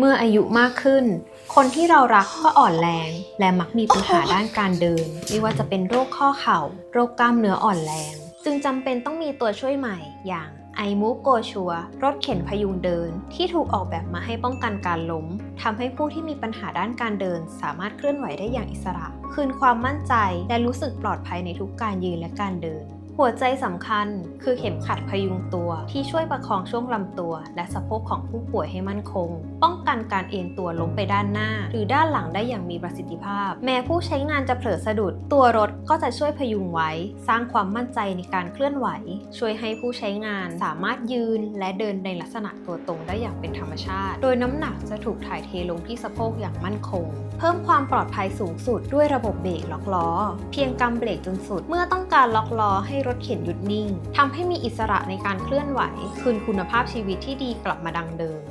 เมื่ออายุมากขึ้น คนที่เรารักก็อ่อนแรง และมักมีปัญหาด้านการเดิน ไม่ว่าจะเป็นโรคข้อเข่า โรคกล้ามเนื้ออ่อนแรง จึงจำเป็นต้องมีตัวช่วยใหม่ อย่าง i m o v e Go Sure รถเข็นพยุงเดิน ที่ถูกออกแบบมาให้ป้องกันการล้มทำให้ผู้ที่มีปัญหาด้านการเดิน สามารถเคลื่อนไหวได้อย่างอิสระ คืนความมั่นใจและรู้สึกปลอดภัยในทุกการยืนและการเดิน หัวใจสำคัญคือเข็มขัดพยุงตัวที่ช่วยประคองช่วงลำตัว และสะโพกของผู้ป่วยให้มั่นคง ป้องกันการเอ็นตัวล้มไปด้านหน้า หรือด้านหลังได้อย่างมีประสิทธิภาพ แม้ผู้ใช้งานจะเผลอสะดุด ตัวรถก็จะช่วยพยุงไว้ สร้างความมั่นใจในการเคลื่อนไหว ช่วยให้ผู้ใช้งานสามารถยืนและเดินในลักษณะตัวตรงได้อย่างเป็นธรรมชาติ โดยน้ำหนักจะถูกถ่ายเทลงที่สะโพกอย่างมั่นคง เพิ่มความปลอดภัยสูงสุดด้วยระบบเบรกล็อกล้อ เพียงกำเบรกจนสุด เมื่อต้องการล็อกล้อให้รถเข็นหยุดนิ่งทำให้มีอิสระในการเคลื่อนไหว คืนคุณภาพชีวิตที่ดีกลับมาดังเดิม